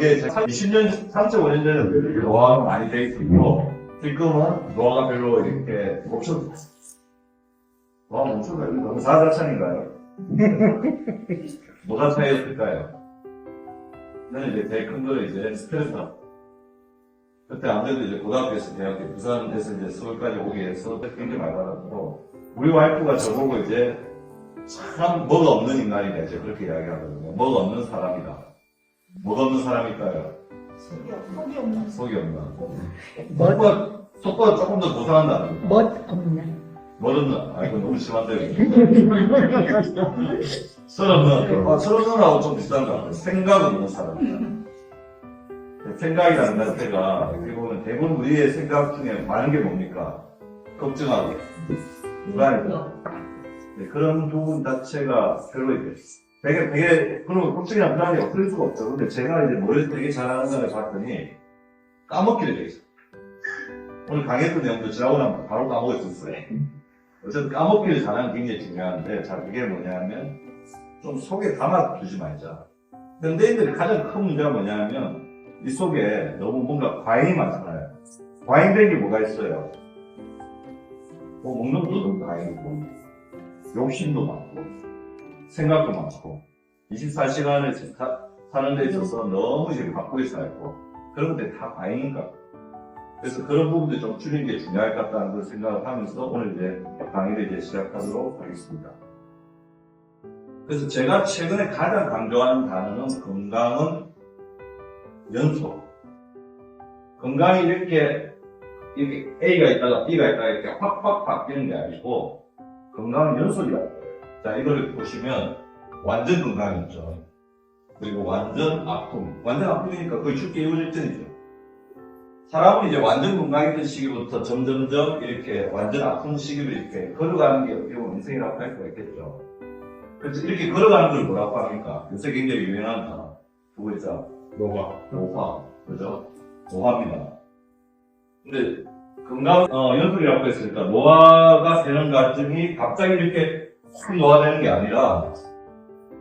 예, 20년, 35년 전에는 노화가 많이 돼 있고, 지금은 노화가 별로 이렇게 멈춰, 노화 멈춰가 너무 사자찬인가요? 뭐가 차이였을까요? 저는 이제 제일 큰 거는 이제 스트레스다. 그때 아무래도 이제 고등학교에서 대학교, 부산에서 이제 서울까지 오게 해서 굉장히 많이 받았고, 우리 와이프가 저보고 이제 참 뭐가 없는 인간이다 이제 그렇게 이야기하거든요. 뭐가 없는 사람이다. 뭐가 없는 사람일까요? 속이 없는 속이 없는. 멋, 속보다, 속보다 조금 더 고상한다. 멋 없는. 뭐는 아 이거 너무 심한데. 서른은 아, 서른하고 좀 비슷한 것 같아요. 생각 없는 사람. 생각이라는 자체가 어떻게 보면 대부분 우리의 생각 중에 많은 게 뭡니까? 걱정하고 불안해서 네, 그런 부분 자체가 별로 이제 되게 되게 그런 걱정이나 불안이 없을 수가 없죠. 근데 제가 이제 뭘 되게 잘하는 걸 봤더니 까먹기를 되게 잘해요. 오늘 강의했던 내용도 지나고 나면 바로 까먹었었어요. 어쨌든 까먹기를 잘하는 게 굉장히 중요한데 자 그게 뭐냐면 좀 속에 담아두지 말자. 현대인들의 가장 큰 문제가 뭐냐면 이 속에 너무 뭔가 과잉이 많잖아요. 과잉된 게 뭐가 있어요? 뭐 먹는 것도 너무 과잉이고 욕심도 많고 생각도 많고 24시간을 사는 데 있어서 너무 이제 바쁘게 살고 그런 것들이 다 과잉인가 그래서 그런 부분들 좀 줄이는 게 중요할 것 같다는 걸 생각을 하면서 오늘 이제 강의를 이제 시작하도록 하겠습니다. 그래서 제가 최근에 가장 강조하는 단어는 건강은 연속. 건강이 이렇게, 이렇게 A가 있다가 B가 있다가 이렇게 확확 바뀌는 게 아니고 건강은 연속이라고. 자, 이거를 보시면 완전 건강이죠. 그리고 완전 아픔. 완전 아픔이니까 거의 죽게 이어질 전이죠. 사람은 이제 완전 건강했던 시기부터 점점점 이렇게 완전 아픈 시기로 이렇게 걸어가는 게 어떻게 보면 인생이라고 할 수가 있겠죠. 그래서 이렇게 걸어가는 걸 뭐라고 합니까? 요새 굉장히 유행하는 단어. 두 글자. 노화. 노화. 그죠? 노화입니다. 근데 건강, 어, 연속이라고 했으니까 노화가 되는 과정이 갑자기 이렇게 확 노화되는 게 아니라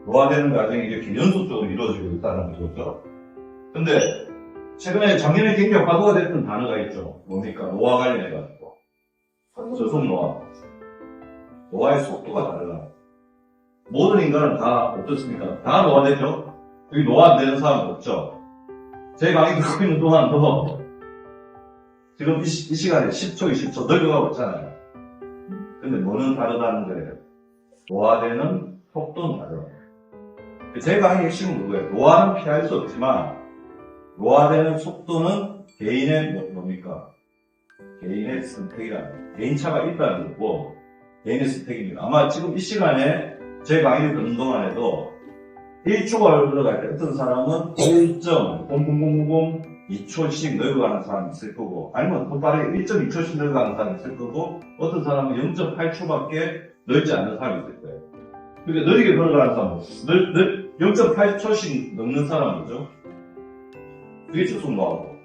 노화되는 과정이 이렇게 연속적으로 이루어지고 있다는 거죠. 근데 최근에 작년에 굉장히 화두가 됐던 단어가 있죠. 뭡니까? 노화 관련해가지고. 저속 노화. 노화의 속도가 달라. 모든 인간은 다 어떻습니까? 다 노화되죠? 여기 노화 안 되는 사람 없죠? 제 강의 듣고 있는 동안도 지금 이, 시- 이 시간에 10초, 20초 늙어가고 있잖아요. 근데 뭐는 다르다는 거예요? 노화되는 속도는 다르다. 제 강의 핵심은 그거예요. 노화는 피할 수 없지만 노화되는 속도는 개인의 뭐- 뭡니까? 개인의 선택이라는 개인차가 있다는 거고 개인의 선택입니다. 아마 지금 이 시간에 제 강의를 듣는 동안에도 1초가 흘러갈 때 어떤 사람은 1.00002초씩 늙어가는 사람이 있을 거고 아니면 더 빠르게 1.2초씩 늙어가는 사람이 있을 거고 어떤 사람은 0.8초밖에 늙지 않는 사람이 있을 거예요. 그러니까 느리게 걸어가는 사람은 늘, 늘 0.8초씩 늙는 사람은 뭐죠? 그게 축소 노하고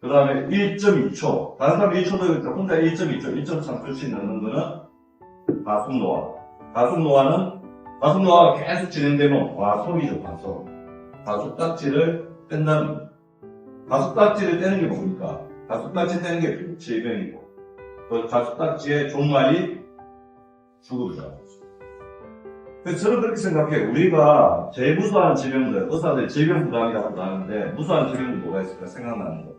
그 다음에 1.2초 다른 사람이 1초 늙을 때 혼자 1.2초, 1.3초씩 늙는 거는 가속 노화 가속 노화는 가속 노화가 계속 진행되면 과속이죠 과속 가속 딱지를 뺀다는. 가속 딱지를 떼는 게 뭡니까? 가속 딱지 떼는 게 질병이고 그 가속 딱지의 종말이 죽음이죠 그래서 저는 그렇게 생각해요. 우리가 제일 무서워하는 질병들, 의사들 질병 부담이라고 하는데, 무서워하는 질병들 뭐가 있을까 생각나는 거.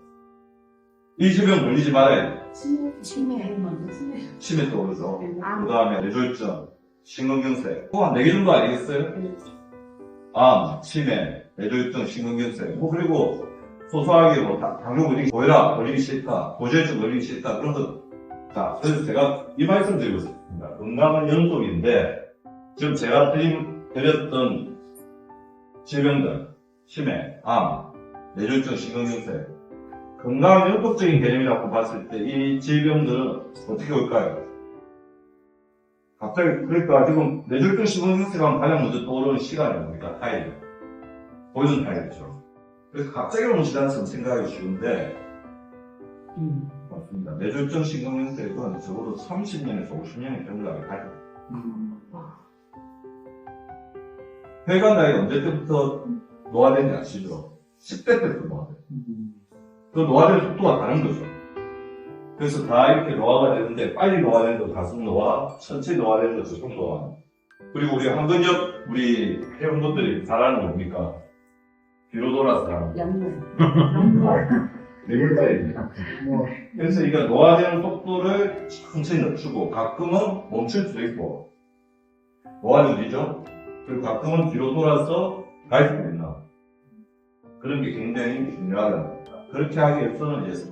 이 질병 걸리지 말아야 돼. 치매 치매 먼저 치매 치매 떠오르죠. 암 그 다음에 뇌졸중, 심근경색. 그거 한 4개 정도 아니겠어요? 암, 치매, 뇌졸중, 심근경색. 뭐, 그리고 소소하게 뭐, 당- 당뇨 걸리기, 고혈압 걸리기 싫다, 고지혈증 걸리기 싫다, 그런 거. 자, 그래서 제가 이 말씀 드리고 싶습니다. 건강은 연속인데, 지금 제가 드린, 드렸던 질병들, 치매, 암, 뇌졸중, 심근경색. 건강은 연속적인 개념이라고 봤을 때 이 질병들은 어떻게 올까요? 갑자기 그러니까 지금 뇌졸중 심근경색하면 가장 먼저 떠오르는 시간이 뭡니까? 타일. 보이는 타일이죠. 그래서 갑자기 오는 시간은 생각하기 쉬운데 음. 맞습니다. 뇌졸중 심근경색은 적어도 30년에서 50년의 경과를 가지고 혈관 나이 언제 때부터 노화되는지 아시죠? 10대 때부터 노화돼요. 그 노화되는 속도가 다른 거죠. 그래서 다 이렇게 노화가 되는데 빨리 노화되는 거 가슴 노화, 천천히 노화되는 거 저속 노화. 그리고 우리 한근엽 우리 회원분들이 잘하는 거 뭡니까? 뒤로 돌아서 거. 양말. 네물짜리입니다. 그래서 이거 노화되는 속도를 천천히 늦추고 가끔은 멈출 수도 있고 노화는 느리죠? 그리고 가끔은 뒤로 돌아서 갈 수도 있나 그런 게 굉장히 중요하다 그렇게 하기 위해서는 이제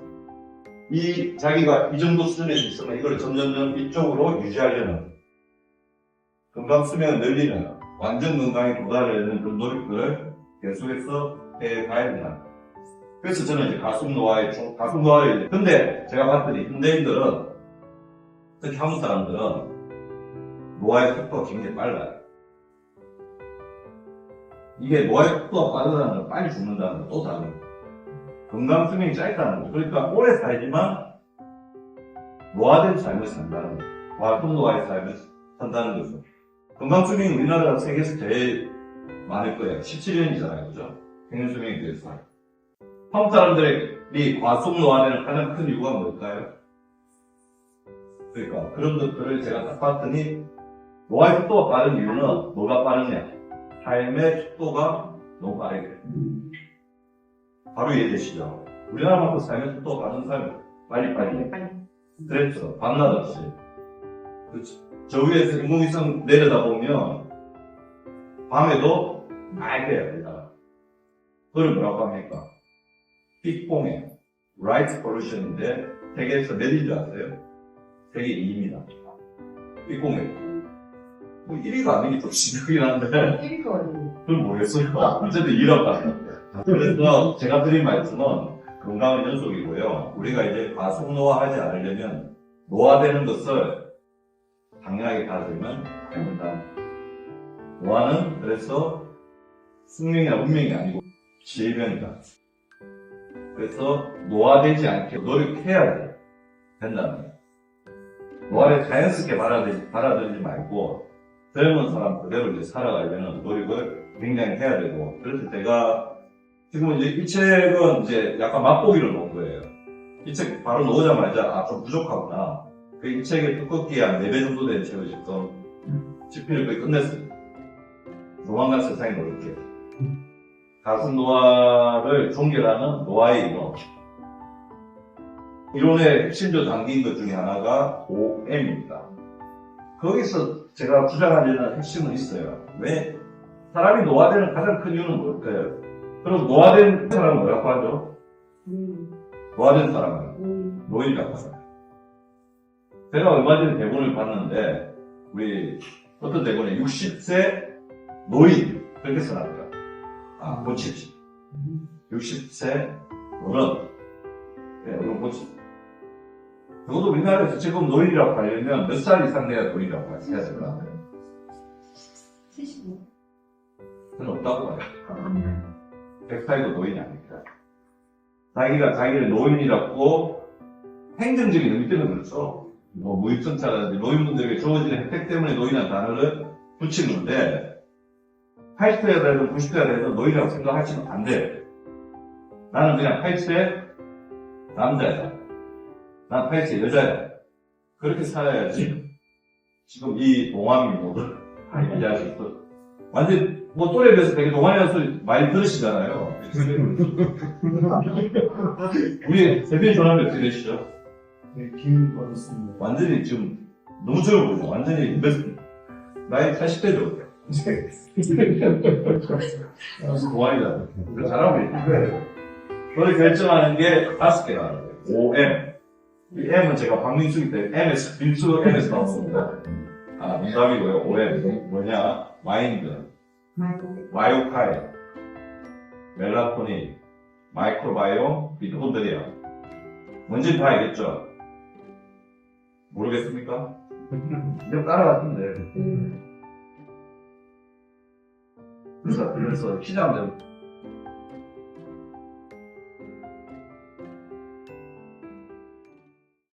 이 자기가 이 정도 수준에 있으면 이걸 점점점 이쪽으로 유지하려는 건강 수명을 늘리는 완전 건강에 도달하려는 그런 노력들을 계속해서 해 가야 된다. 그래서 저는 이제 가슴 노화에 좀, 가슴 이제- 근데 제가 봤더니 현대인들은, 특히 한국 사람들은 노화의 속도가 굉장히 빨라요. 이게 노화의 속도가 빠르다는 건 빨리 죽는다는 건 또 다른. 건강 수명이 짧다는 거. 그러니까 오래 살지만 노화된 삶을 산다는 거예요. 와tum 노화의 삶을 산다는 거죠. 건강 수명이 우리나라가 세계에서 제일 많을 거예요. 17년이잖아요. 그죠? 평균 수명에 비해서. 한국 사람들이 과속 노화되는 가장 큰 이유가 뭘까요? 그러니까 그런 것들을 제가 딱 봤더니 노화의 속도가 빠른 이유는 뭐가 빠르냐? 삶의 속도가 너무 빠르게. 바로 이해되시죠? 우리나라만큼 삶의 속도가 빠른 사람이 빨리빨리 그랬죠. 밤낮 없이. 그렇죠. 저 위에서 인공위성 내려다보면 밤에도 맑게요. 우리나라. 그걸 뭐라고 합니까? 빅봉의 라이트 폴루션인데 세계에서 몇인 줄 아세요? 세계 2위입니다. 빅봉의. 뭐 1위가 아니기 좀 지겹긴 한데 그건 모르겠어요. 어쨌든 1위라고 합니다. 그래서 제가 드린 말씀은 건강은 연속이고요. 우리가 이제 과속 노화하지 않으려면 노화되는 것을 당연하게 안 된다. 노화는 그래서 숙명이나 운명이 아니고 질병이다. 그래서 노화되지 않게 노력해야 돼. 된다는 거예요. 노화를 자연스럽게 받아들이지, 받아들이지 말고 젊은 사람 그대로 이제 살아가려면 노력을 굉장히 해야 되고 그래서 제가 지금 이제 이 책은 이제 약간 맛보기로 놓은 거예요. 이 책 바로 놓자마자 아 좀 부족하구나. 그 이 책의 두껍기에 한 4배 정도 되는 책을 지금 집필을 끝냈어요. 조만간 세상에 놓을게요. 가슴 노화를 종결하는 노화의 이론. 이론의 핵심적 담긴 것 중에 하나가 OM입니다. 거기서 제가 주장하려는 핵심은 있어요. 왜? 사람이 노화되는 가장 큰 이유는 뭘까요? 그럼 노화된 사람은 뭐라고 하죠? 노화된 사람은 노인이라고 합니다. 제가 얼마 전에 대본을 봤는데 우리 어떤 대본에 60세 노인 그렇게 써놨더라고요. 아, 고치지. 60세 어른. 네, 어른 고치. 적어도 우리나라에서 지금 노인이라고 하려면 몇 살 이상 돼야 노인이라고 해야 같아요. 75. 그건 없다고 봐요. 100살도 노인이 아닙니다. 자기가 자기를 노인이라고 행정적인 의미 때문에 그렇죠. 뭐 무입선차라든지 노인분들에게 주어지는 혜택 때문에 노인이라는 단어를 붙이는데 80세가 되든 90세가 되든 노인이라고 생각하시면 안 돼요. 나는 그냥 80세 남자야. 난 80세 여자야. 그렇게 살아야지. 지금 이 동안이 뭐를 이해할 수 있어. 완전 뭐 또래 비해서 되게 동안이라는 소리 많이 들으시잖아요. 우리 세대 전환이 어떻게 되시죠? 네, 받았습니다. 완전히 지금 너무 젊어 보이죠? 완전히 몇, 나이 80대죠? 그래서 동안이다. 그래서 잘하고 있는데 그걸 결정하는 게 다섯 개가 나와요. OM. 이 M은 제가 박민수기 때문에 M에서, 민수 M에서 나왔습니다. 아, 농담이고요. OM. 뭐냐? 마인드. 마이오카이, 멜라토닌, 마이크로바이옴, 미토콘드리아. 뭔지 다 알겠죠? 모르겠습니까? 그냥 따라갔는데. 그래서, 그래서 시장들